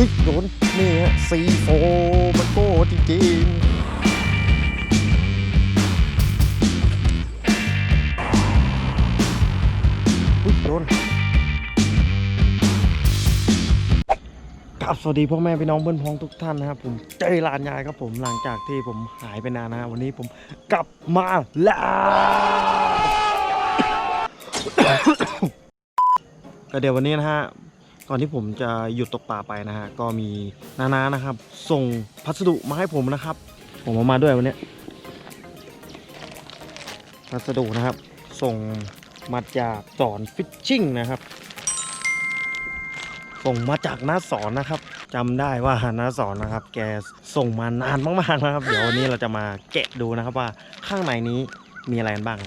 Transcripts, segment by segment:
ฮ้ยโดนนี่ฮะซีโฟมันโก้จริงๆอุ๊ยโดนครับสวัสดีพ่อแม่พี่น้องเพื่อนพ้องทุกท่านนะครับผมเจอลานยายครับผมหลังจากที่ผมหายไปนานนะฮะวันนี้ผมกลับมาแล้วก็เดี๋ยววันนี้นะฮะ ก่อนที่ผมจะหยุดตกปลาไปนะฮะก็มีนานานะครับ ส่งพัสดุมาให้ผมนะครับ ผมเอามาด้วยวันนี้พัสดุนะครับ ส่งมาจากสอนฟิชชิ่งนะครับ ส่งมาจากน้าสอนนะครับจำได้ว่าน้าสอนนะครับ แกส่งมานานมากๆนะครับ เดี๋ยววันนี้เราจะมาแกะดูนะครับว่าข้างในนี้มีอะไรกันบ้าง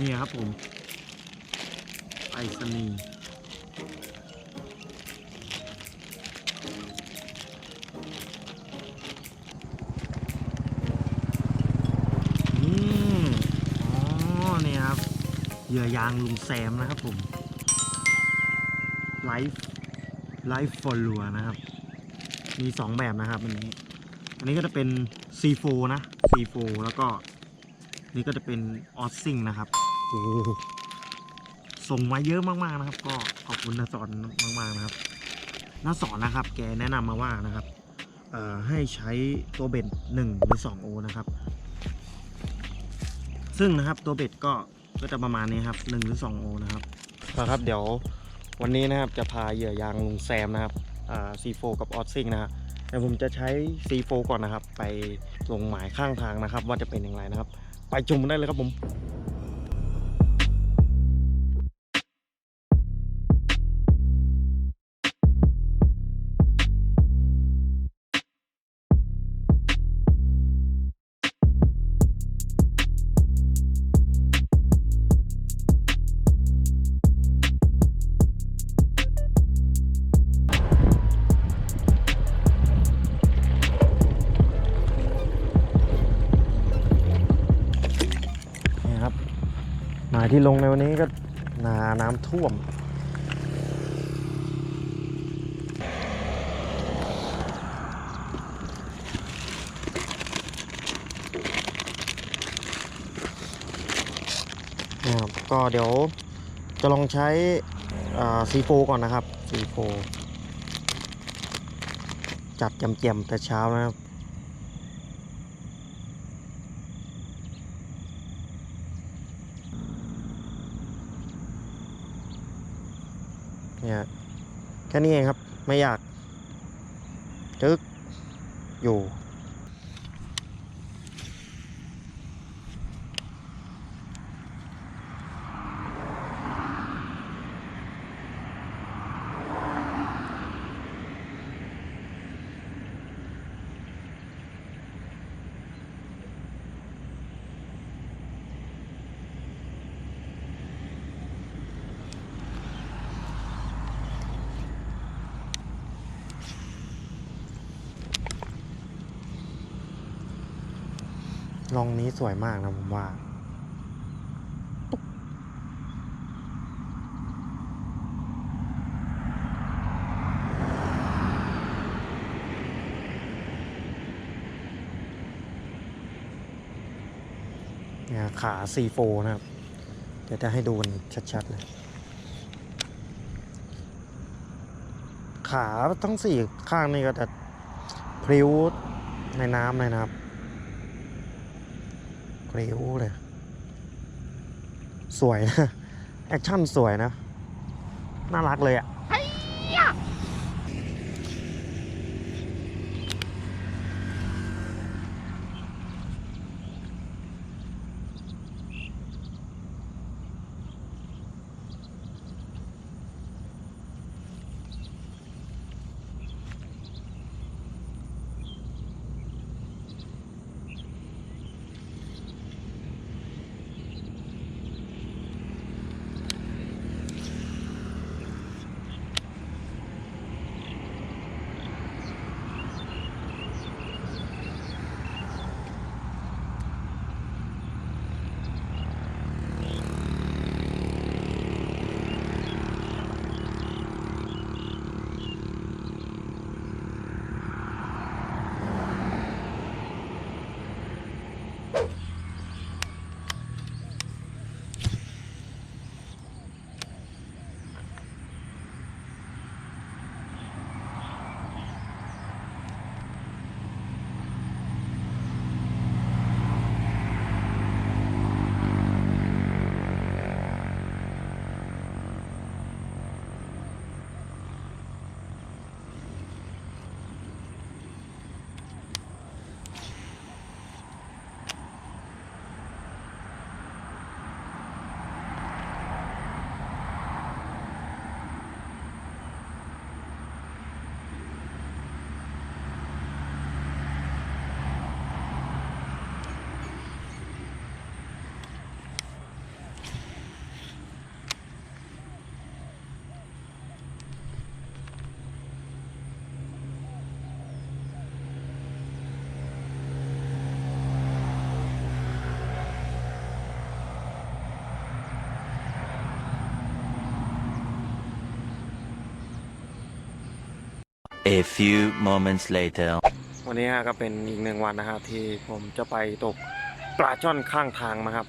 นี่ครับผม ไปรษณีย์อืมอ๋อนี่ครับเหยื่อยางลุงแซมนะครับผม ไลฟ์ไลฟ์ฟอลลัวนะครับ มีสองแบบนะครับอันนี้ อันนี้ก็จะเป็น C4 นะ C4 แล้วก็ นี่ก็จะเป็นออสซิงนะครับ โอ้ ส่งมาเยอะมากๆนะครับ ก็ขอบคุณนาสอนมากๆนะครับนาสอนนะครับ แกแนะนำมาว่านะครับให้ใช้ตัวเบ็ด1หรือ2โอนะครับ ซึ่งนะครับตัวเบ็ดก็ก็จะประมาณนี้ครับ1หรือ2โอนะครับนะครับ เดี๋ยววันนี้นะครับจะพาเหยื่อยางลุงแซมนะครับอ่า C4 กับออสซิงนะครับแต่ผมจะใช้ C4 ก่อนนะครับ ไปลงหมายข้างทางนะครับ ว่าจะเป็นอย่างไรนะครับ ไปชมกันได้เลยครับผม นาที่ลงในวันนี้ก็นาน้ำท่วม นะครับ ก็เดี๋ยวจะลองใช้ซีโฟก่อนนะครับซีโฟจัดแจมๆแต่เช้านะครับ เนี่ย แค่นี้เองครับ ไม่อยากจึกอยู่ ลองนี้สวยมากนะผมว่าเนี่ยขา C4 นะครับ เดี๋ยวจะให้ดูนชัดๆเลย ขาทั้งสี่ข้างนี่ก็จะพริ้วในน้ำเลยนะครับ ริ้วเลย สวยนะ แอคชั่นสวยนะ น่ารักเลยอะ่ะ A few moments later. วันนี้ฮะก็เป็นอีกหนึ่งวันนะครับที่ผมจะไปตกปลาช่อนข้างทางนะครับ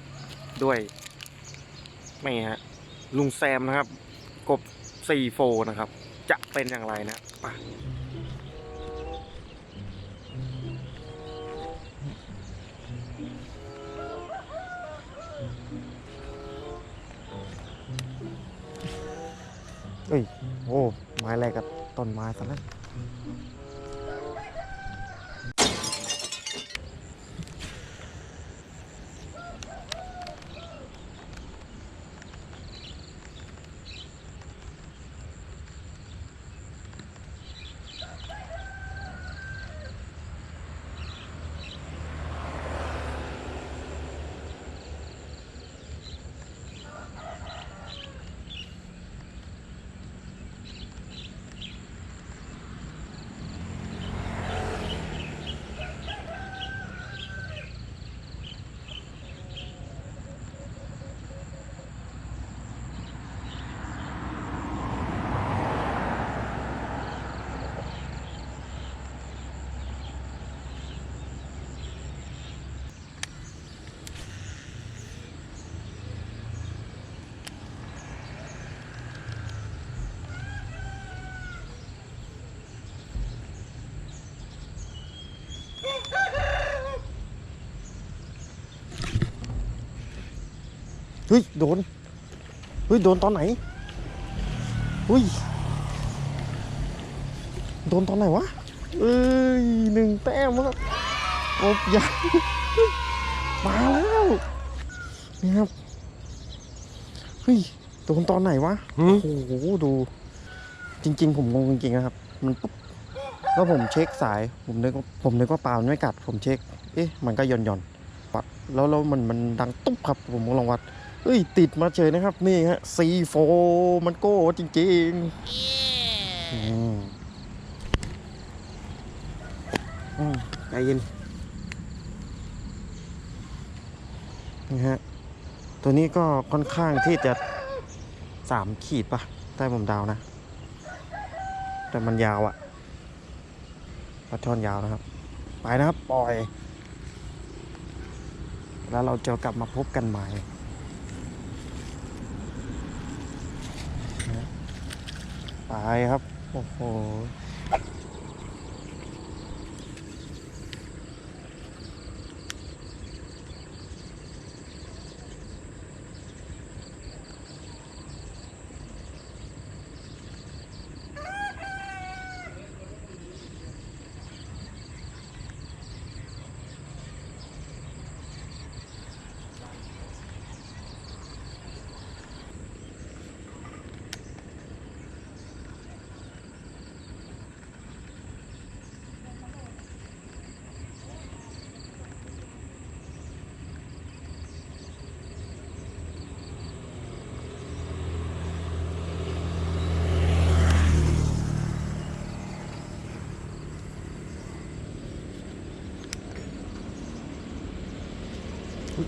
ด้วยไม่ฮะลุงแซมนะครับ กบซีโฟนะครับ จะเป็นอย่างไรนะไปเอ้ยโอ้ไม้อะไรกับต้นไม้ซะแล้ว เฮ้ยโดนเฮ้ยโดนตอนไหนเฮ้ยโดนตอนไหนวะเอ้ยหนึ่งแต้มครับอบใหญ่มาแล้วนี่ครับเฮ้ยโดนตอนไหนวะโอ้โหดูจริง ๆ ผมงงจริงๆนะครับ มันปุ๊บแล้วผมเช็คสาย ผมนึกว่าผมนึกว่าปลามันไม่กัด ผมเช็ค เอ๊ะ มันก็หย่อนหย่อนัดแล้วแล้วมันมันดังตุ๊บครับผมก็ลองวัดเอ้ยติดมาเฉยนะครับ นี่ฮะซีโฟมันโก้จริงๆอืมอืมใจเย็นนี่ฮะ ตัวนี้ก็ค่อนข้างที่จะสามขีดปะใต้ผมดาวนะ แต่มันยาวอะปลาช่อนยาวนะครับ ไปนะครับ ปล่อย แล้วเราจะกลับมาพบกันใหม่ไปครับ โอ้โห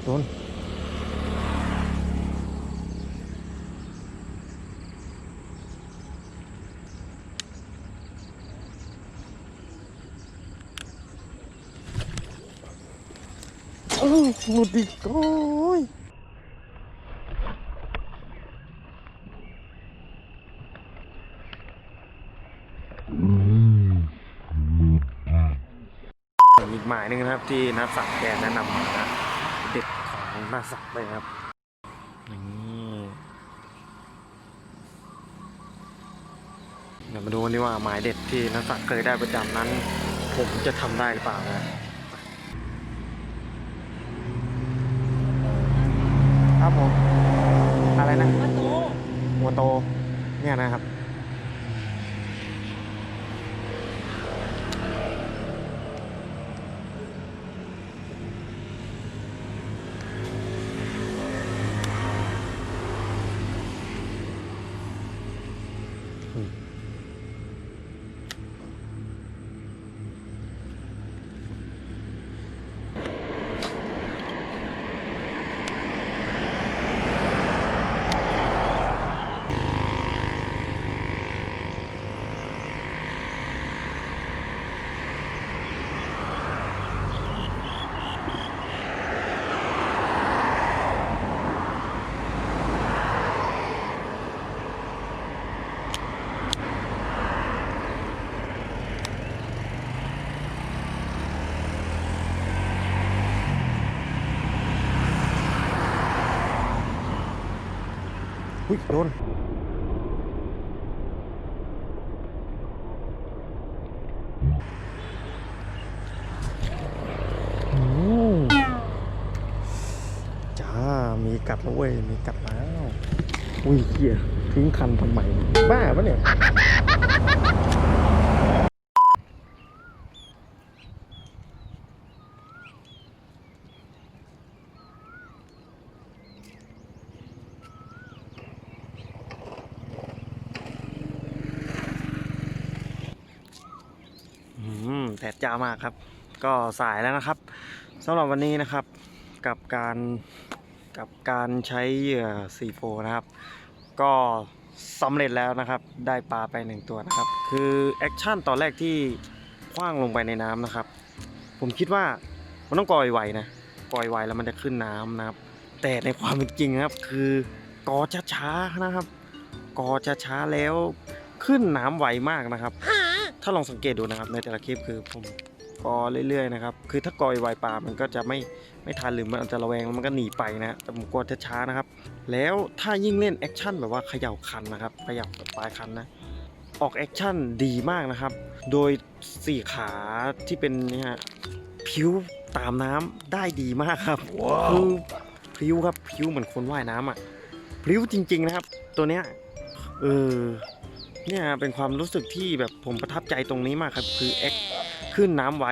อุ๊ยโดนโอ้ยหลุดอีกโอ้ยอีกหมายหนึ่งนะครับที่นักสักแกแนะนำมานะ ของนักสักเลยครับนี่เดี๋ยวมาดูกันดีว่าหมายเด็ดที่นักสักเคยได้ประจำนั้น ผมจะทำได้หรือเปล่านะครับผม อะไรนะประตูหัวโต เนี่ยนะครับ โดนจ้า มีกัดแล้วเว้ย มีกัดแล้ว อุ้ยเกียทิ้งคันทำไม บ้าปะเนี่ย อื จ้ามากครับ ก็สายแล้วนะครับสำหรับวันนี้นะครับกับการกับการใช้เหยื่อซีโฟนะครับ ก็สำเร็จแล้วนะครับ ได้ปลาไปหนึ่งตัวนะครับ คือแอคชั่นตอนแรกที่คว้างลงไปในน้ำนะครับ ผมคิดว่ามันต้องกอยไวนะกอยไวแล้วมันจะขึ้นน้ำนะครับ แต่ในความเป็นจริงนะครับ คือกอช้าๆนะครับ กอช้าๆแล้วขึ้นน้ำไวมากนะครับ ถ้าลองสังเกตดูนะครับในแต่ละคลิปคือผมกอเรื่อยๆนะครับ คือถ้ากอยไวปลามันก็จะไม่ไม่ทันหรือมันอาจจะระแวงแล้วมันก็หนีไปนะแต่ผมกลัวช้าๆนะครับ แล้วถ้ายิ่งเล่นแอคชั่นแบบว่าเขย่าคันนะครับเขย่าปลายคันนะ ออกแอคชั่นดีมากนะครับ โดยสี่ขาที่เป็นเนี่ยฮะผิวตามน้ำได้ดีมากครับคือพริ้วครับพริ้วเหมือนคนว่ายน้ำอะพริ้วจริง ๆนะครับ ตัวเนี้ยเออ เนี่ยเป็นความรู้สึกที่แบบผมประทับใจตรงนี้มากครับ คือแอคขึ้นน้ำไว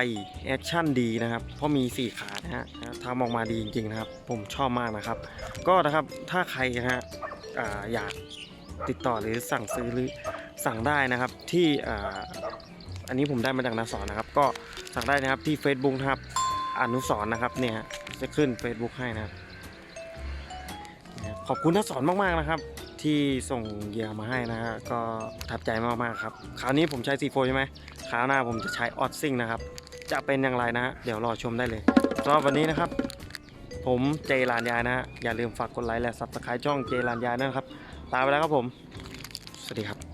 แอคชั่นดีนะครับ เพราะมีสี่ขานะฮะทำออกมาดีจริงๆนะครับ ผมชอบมากนะครับ ก็นะครับถ้าใครนะฮะออยากติดต่อหรือสั่งซื้อหรือสั่งได้นะครับที่ออันนี้ผมได้มาจากนาสอนนะครับ ก็สั่งได้นะครับที่ Facebook นะครับอนุสรณ์นะครับเนี่ยจะขึ้น Facebook ให้นะครับขอบคุณนาสอนมากๆนะครับ ที่ส่งเหยื่อมาให้นะฮะก็ทับใจมากๆครับคราวนี้ผมใช้ซีโฟใช่ไหมคราวหน้าผมจะใช้ออดซิงนะครับจะเป็นอย่างไรนะฮะเดี๋ยวรอชมได้เลยสำหรับวันนี้นะครับ ผมเจรานยายนะฮะอย่าลืมฝากกดไลค์และซับสไครต์ช่องเจรานยายนะครับลาไปแล้วครับผม สวัสดีครับ